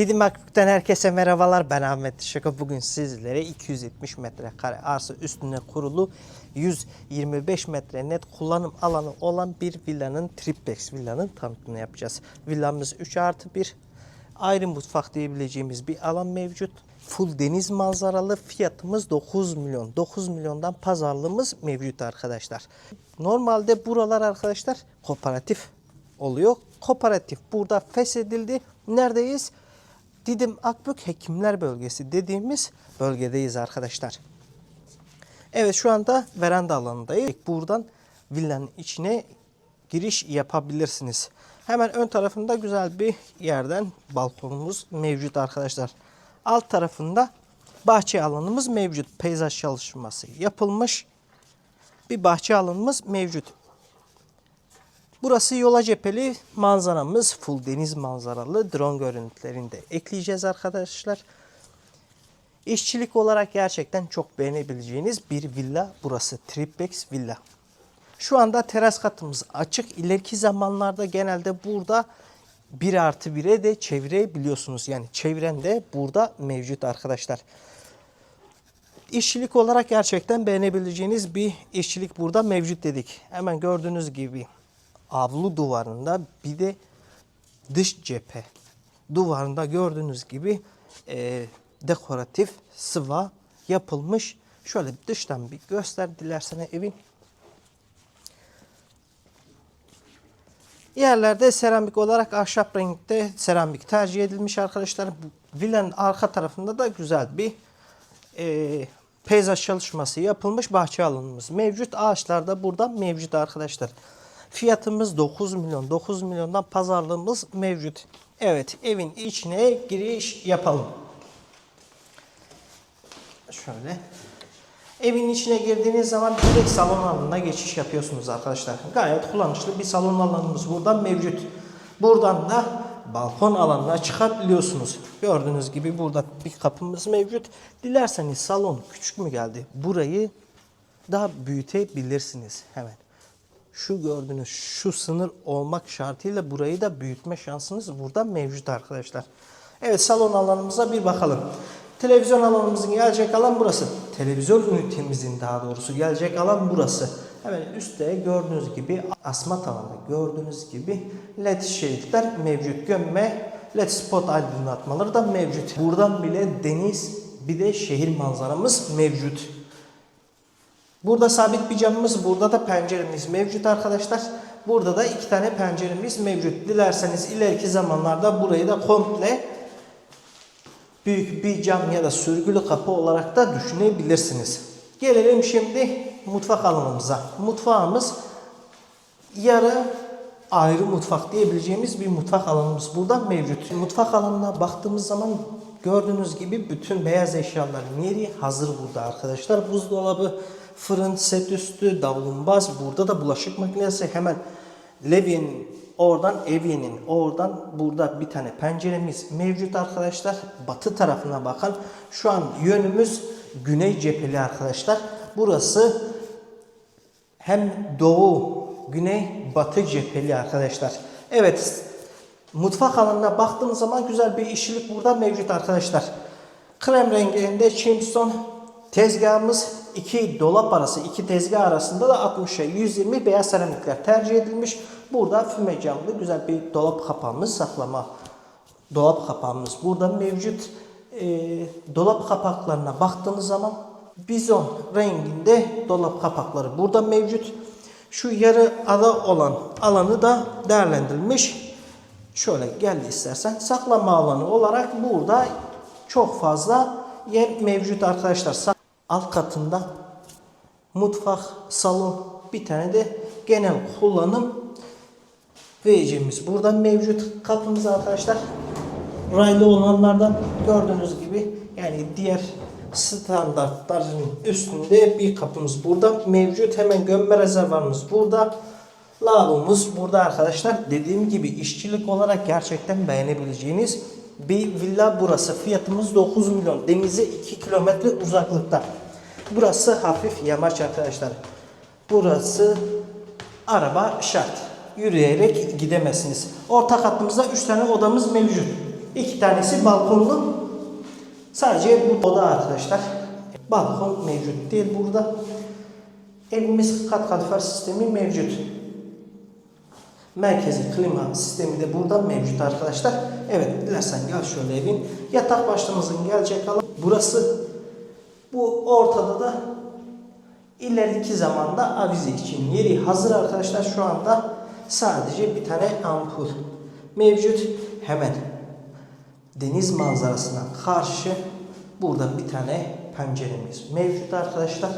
Didim Akbük'ten herkese merhabalar. Ben Ahmet Şaka. Bugün sizlere 270 metrekare arsa üstüne kurulu 125 metre net kullanım alanı olan bir villanın triplex villanın tanıtımını yapacağız. Villamız 3 artı 1. Ayrı mutfak diyebileceğimiz bir alan mevcut. Full deniz manzaralı fiyatımız 9 milyon. 9 milyondan pazarlığımız mevcut arkadaşlar. Normalde buralar arkadaşlar kooperatif oluyor. Kooperatif burada feshedildi. Neredeyiz? Didim Akbük Hekimler Bölgesi dediğimiz bölgedeyiz arkadaşlar. Evet şu anda veranda alanındayız. Buradan villanın içine giriş yapabilirsiniz. Hemen ön tarafında güzel bir yerden balkonumuz mevcut arkadaşlar. Alt tarafında bahçe alanımız mevcut. Peyzaj çalışması yapılmış. Bir bahçe alanımız mevcut. Burası yola cepheli manzaramız full deniz manzaralı drone görüntülerini de ekleyeceğiz arkadaşlar. İşçilik olarak gerçekten çok beğenebileceğiniz bir villa burası. Triplex villa. Şu anda teras katımız açık. İleriki zamanlarda genelde burada 1 artı 1'e de çevirebiliyorsunuz. Yani çevren de burada mevcut arkadaşlar. İşçilik olarak gerçekten beğenebileceğiniz bir işçilik burada mevcut dedik. Hemen gördüğünüz gibi avlu duvarında bir de dış cephe duvarında gördüğünüz gibi e, dekoratif sıva yapılmış. Şöyle dıştan bir göster dilersene evin. Yerlerde seramik olarak ahşap renkte seramik tercih edilmiş arkadaşlar. Villanın arka tarafında da güzel bir e, peyzaj çalışması yapılmış bahçe alanımız mevcut. Ağaçlar da burada mevcut arkadaşlar. Fiyatımız 9 milyon. 9 milyondan pazarlığımız mevcut. Evet evin içine giriş yapalım. Şöyle. Evin içine girdiğiniz zaman direkt salon alanına geçiş yapıyorsunuz arkadaşlar. Gayet kullanışlı bir salon alanımız buradan mevcut. Buradan da balkon alanına çıkabiliyorsunuz. Gördüğünüz gibi burada bir kapımız mevcut. Dilerseniz salon küçük mü geldi? Burayı daha büyütebilirsiniz hemen. Şu gördüğünüz şu sınır olmak şartıyla burayı da büyütme şansınız burada mevcut arkadaşlar. Evet salon alanımıza bir bakalım. Televizyon alanımızın gelecek alan burası. Televizyon ünitemizin daha doğrusu gelecek alan burası. Hemen üstte gördüğünüz gibi asma tavanı gördüğünüz gibi led şeritler mevcut. Gömme led spot aydınlatmaları da mevcut. Buradan bile deniz bir de şehir manzaramız mevcut. Burada sabit bir camımız, burada da penceremiz mevcut arkadaşlar. Burada da iki tane penceremiz mevcut. Dilerseniz ileriki zamanlarda burayı da komple büyük bir cam ya da sürgülü kapı olarak da düşünebilirsiniz. Gelelim şimdi mutfak alanımıza. Mutfağımız yarı ayrı mutfak diyebileceğimiz bir mutfak alanımız burada mevcut. Mutfak alanına baktığımız zaman gördüğünüz gibi bütün beyaz eşyaların yeri hazır burada arkadaşlar. Buzdolabı, fırın, set üstü, davlumbaz, burada da bulaşık makinesi hemen Levi'nin oradan Evi'nin oradan burada bir tane penceremiz mevcut arkadaşlar. Batı tarafına bakan şu an yönümüz güney cepheli arkadaşlar. Burası hem doğu, güney, batı cepheli arkadaşlar. Evet, mutfak alanına baktığım zaman güzel bir işçilik burada mevcut arkadaşlar. Krem renginde Chimson tezgahımız iki dolap arası, iki tezgah arasında da 60'a 120 beyaz seramikler tercih edilmiş. Burada füme camlı güzel bir dolap kapağımız saklama dolap kapağımız burada mevcut. Ee, dolap kapaklarına baktığınız zaman bizon renginde dolap kapakları burada mevcut. Şu yarı ara olan alanı da değerlendirilmiş. Şöyle geldi istersen saklama alanı olarak burada çok fazla yer mevcut arkadaşlar. Alt katında mutfak, salon, bir tane de genel kullanım vereceğimiz burada mevcut kapımız arkadaşlar. Raylı olanlardan gördüğünüz gibi yani diğer standartların üstünde bir kapımız burada mevcut. Hemen gömme rezervarımız burada. Lavabomuz burada arkadaşlar. Dediğim gibi işçilik olarak gerçekten beğenebileceğiniz bir villa burası. Fiyatımız 9 milyon. Denize 2 kilometre uzaklıkta. Burası hafif yamaç arkadaşlar. Burası araba şart. Yürüyerek gidemezsiniz. Orta katımızda 3 tane odamız mevcut. İki tanesi balkonlu. Sadece bu oda arkadaşlar. Balkon mevcut değil burada. Evimiz kat kalorifer sistemi mevcut. Merkezi klima sistemi de burada mevcut arkadaşlar. Evet dilersen gel şöyle evin. Yatak başlığımızın gelecek alan burası. Bu ortada da ileriki zamanda avize için yeri hazır arkadaşlar. Şu anda sadece bir tane ampul mevcut. Hemen deniz manzarasına karşı burada bir tane penceremiz mevcut arkadaşlar.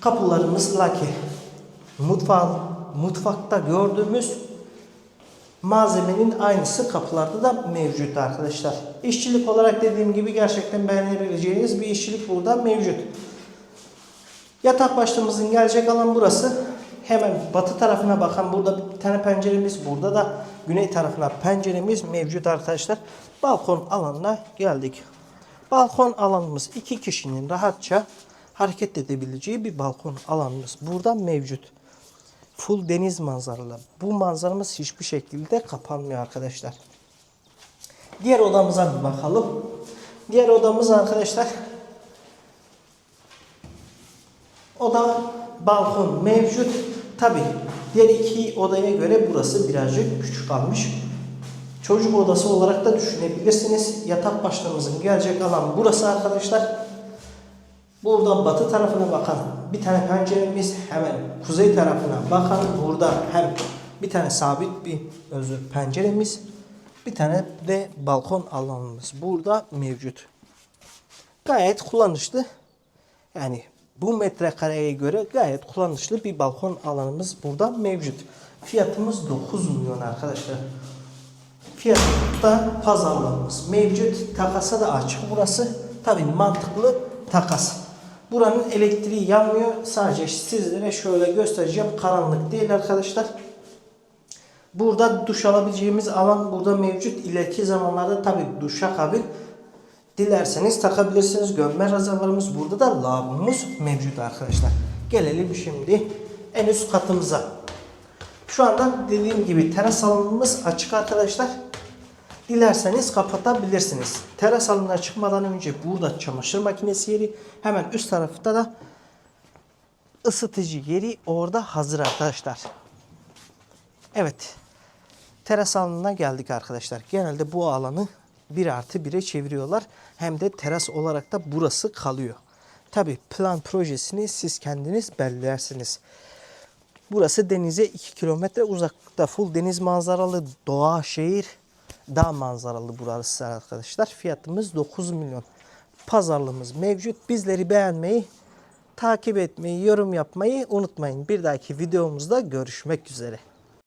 Kapılarımız laki. Mutfağı, mutfakta gördüğümüz malzemenin aynısı kapılarda da mevcut arkadaşlar. İşçilik olarak dediğim gibi gerçekten beğenebileceğiniz bir işçilik burada mevcut. Yatak başlığımızın gelecek alan burası. Hemen batı tarafına bakan burada bir tane penceremiz, burada da güney tarafına penceremiz mevcut arkadaşlar. Balkon alanına geldik. Balkon alanımız iki kişinin rahatça hareket edebileceği bir balkon alanımız burada mevcut. Full deniz manzaralı. Bu manzaramız hiçbir şekilde kapanmıyor arkadaşlar. Diğer odamıza bir bakalım. Diğer odamız arkadaşlar Oda balkon mevcut. Tabi diğer iki odaya göre burası birazcık küçük kalmış. Çocuk odası olarak da düşünebilirsiniz. Yatak başlığımızın gelecek alan burası arkadaşlar. Buradan batı tarafına bakan bir tane penceremiz hemen kuzey tarafına bakan burada hem bir tane sabit bir özür penceremiz bir tane de balkon alanımız burada mevcut. Gayet kullanışlı. Yani bu metrekareye göre gayet kullanışlı bir balkon alanımız burada mevcut. Fiyatımız 9 milyon arkadaşlar. Fiyatta pazarlığımız mevcut. Takasa da açık burası. Tabii mantıklı takas. Buranın elektriği yanmıyor. Sadece sizlere şöyle göstereceğim. Karanlık değil arkadaşlar. Burada duş alabileceğimiz alan burada mevcut. İleriki zamanlarda tabii duşa kabil dilerseniz takabilirsiniz. Gömme rezervlarımız burada da lavabomuz mevcut arkadaşlar. Gelelim şimdi en üst katımıza. Şu anda dediğim gibi teras alanımız açık arkadaşlar. Dilerseniz kapatabilirsiniz. Teras alanına çıkmadan önce burada çamaşır makinesi yeri. Hemen üst tarafta da ısıtıcı yeri orada hazır arkadaşlar. Evet. Teras alanına geldik arkadaşlar. Genelde bu alanı 1 artı 1'e çeviriyorlar. Hem de teras olarak da burası kalıyor. Tabi plan projesini siz kendiniz belirlersiniz. Burası denize 2 kilometre uzaklıkta. Full deniz manzaralı doğa şehir dağ manzaralı burası arkadaşlar. Fiyatımız 9 milyon. Pazarlığımız mevcut. Bizleri beğenmeyi, takip etmeyi, yorum yapmayı unutmayın. Bir dahaki videomuzda görüşmek üzere.